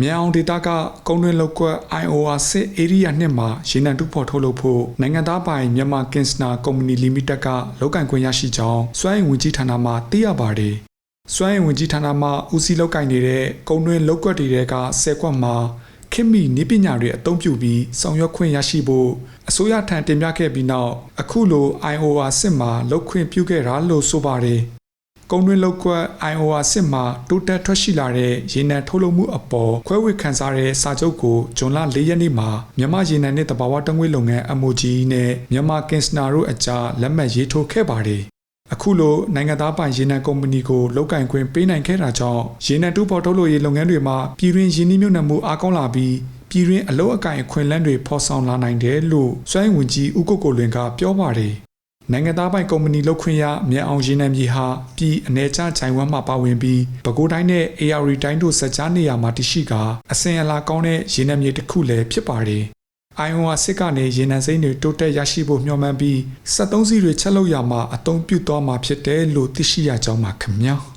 မြန်အောင်ဒေတာကကုန်းတွင်းလောက်ကွက် IOR စစ်ဧရိယာနှစ်မှာရေနံတူဖော်ထုတ်လုပ်ဖို့နိုင်ငံသားပိုင်မြန်မာကင်စနာကုမ္ပဏီလီမိတက်ကလောက်ကန်ခွင့်ရရှိကြောင်းစွမ်းအင်ဝင်ကြီးဌာနမှသိရပါတယ်။စွမ်းအင်ဝင်ကြီးဌာနမှဦးစီးလောက်ကင်နေတဲ့ကုန်းတွင်းလောက်ကွက်တွေကဆယ်ကွက်မှာခင်မီနည်းပညာတွေအသုံးပြုပြီးဆောင်ရွက်ခွင့်ရရှိဖို့အစိုးရထံတင်ပြခဲ့ပြီးနောက်အခုလို IOR စစ်မှာလောက်ခွင့်ပြုခဲ့တာလို့ဆိုပါတယ်။ ကုန်းတွင်းလောက်ကွက် IOR စစ်မှာတိုးတက်ထွက်ရှိလာတဲ့ရေနံထုတ်လုပ်မှုအပေါ်ခွဲဝေခန်းစားတဲ့စာချုပ်ကိုဇွန်လ၄ရက်နေ့မှာမြန်မာရေနံနဲ့တဘာဝတငွေလုပ်ငန်း MOG နဲ့မြန်မာကင်စနာတို့အကြားလက်မှတ်ရေးထိုးခဲ့ပါတယ်။အခုလိုနိုင်ငံသားပိုင်ရေနံကုမ္ပဏီကိုလောက်ကင်ခွင့်ပေးနိုင်ခဲ့တာကြောင့်ရေနံတူဖော်ထုတ်လုပ်ရေးလုပ်ငန်းတွေမှာပြည်တွင်းရင်းနှီးမြှုပ်နှံမှုအားကောင်းလာပြီးပြည်တွင်းအလုပ်အကင်အခွင့်အလမ်းတွေဖော်ဆောင်လာနိုင်တယ်လို့စွမ်းအင်ဝန်ကြီးဦးကိုကိုလွင်ကပြောပါတယ်။ နိုင်ငံသားပိုင်ကုမ္ပဏီလုပ်ခွင့်ရမြန်အောင်ရင်းနှံမြေဟာပြည်အနေချဂျိုင်ဝမ်မှာပါဝင်ပြီးပဲခူးတိုင်းနဲ့ AR တိုင်းတို့စက်ကြားနေရာမှာတရှိကအစင်အလာကောင်းတဲ့ရင်းနှံမြေတစ်ခုလည်းဖြစ်ပါတယ်။ IOA စစ်ကနေရင်းနှံစိမ်းတွေတိုးတက်ရရှိဖို့မျှော်မှန်းပြီး73စီးတွေချက်လုပ်ရမှာအသုံးပြုသွားမှာဖြစ်တယ်လို့သိရှိရကြောင်းပါခင်ဗျာ။